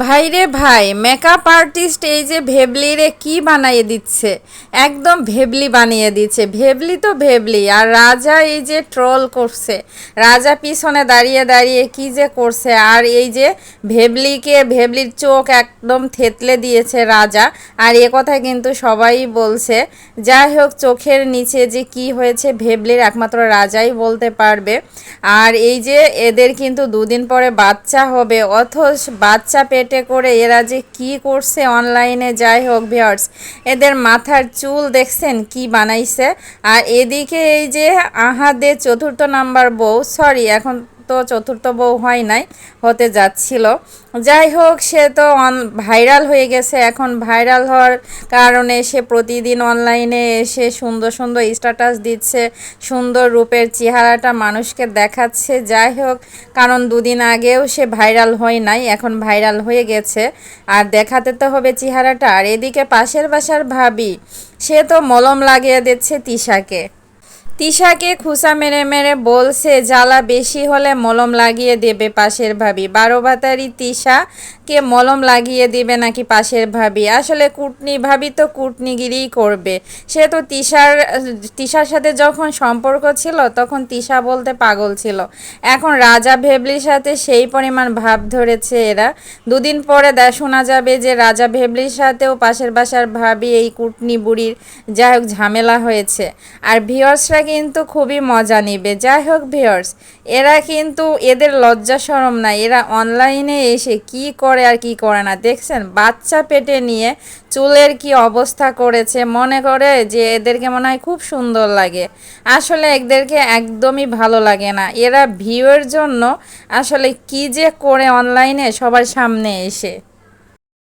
ভাইরে ভাই makeup artist এই যে ভেবলিরে কি বানিয়ে দিচ্ছে? একদম ভেবলি বানিয়ে দিচ্ছে। ভেবলি তো ভেবলি, আর রাজা এই যে ট্রল করছে। রাজা পিছনে দাঁড়িয়ে দাঁড়িয়ে কি যে করছে? আর এই যে ভেবলিকে, ভেবলির চোখ একদম থেতলে দিয়েছে রাজা। আর এ কথা কিন্তু সবাই বলছে। যাই হোক, চোখের নিচে যে কি হয়েছে ভেবলির একমাত্র রাজাই বলতে পারবে। আর এই যে এদের কিন্তু দুদিন পরে বাচ্চা হবে, অথচ বাচ্চা পেটে করে এরা যে কি করছে অনলাইনে, যাই হোক ভিওর্স এদের মাথার চুল দেখছেন কি বানাইছে? আর এদিকে এই যে আহাদের চতুর্থ নাম্বার বউ, সরি, এখন তো চতুর্থ বউ হয় নাই, হতে যাচ্ছিল। যাই হোক, সে তো ভাইরাল হয়ে গেছে। এখন ভাইরাল হওয়ার কারণে সে প্রতিদিন অনলাইনে এসে সুন্দর সুন্দর স্ট্যাটাস দিচ্ছে, সুন্দর রূপের চেহারাটা মানুষকে দেখাচ্ছে। যাই হোক, কারণ দুদিন আগেও সে ভাইরাল হয় নাই, এখন ভাইরাল হয়ে গেছে। আর দেখাতে তো হবে চেহারাটা। আর এদিকে পাশের বাসার ভাবি, সে তো মলম লাগিয়ে দিচ্ছে তিশাকে। তিশাকে খুসা মেরে মেরে বলছে, জ্বালা বেশি হলে মলম লাগিয়ে দেবে পাশের ভাবি। বারো বাতারি তিশাকে মলম লাগিয়ে দিবে নাকি পাশের ভাবি? আসলে কুটনি, ভাবি তো কুটনিগিরিই করবে। সে তো তিশার তিশার সাথে যখন সম্পর্ক ছিল, তখন তিশা বলতে পাগল ছিল। এখন রাজা ভেবলির সাথে সেই পরিমাণ ভাব ধরেছে এরা। দুদিন পরে শোনা যাবে যে রাজা ভেবলির সাথেও পাশের বাসার ভাবি এই কুটনি বুড়ির যাই হোক ঝামেলা হয়েছে। আর ভিওর্সরা কিন্তু খুবই মজা নিবে। যাই হোক ভিওর্স এরা কিন্তু এদের লজ্জা সরম নাই। এরা অনলাইনে এসে কি করে আর কি করে না। দেখছেন, বাচ্চা পেটে নিয়ে চুলের কি অবস্থা করেছে। মনে করে যে এদেরকে মনে হয় খুব সুন্দর লাগে। আসলে এদেরকে একদমই ভালো লাগে না। এরা ভিউয়ের জন্য আসলে কি যে করে অনলাইনে সবার সামনে এসে।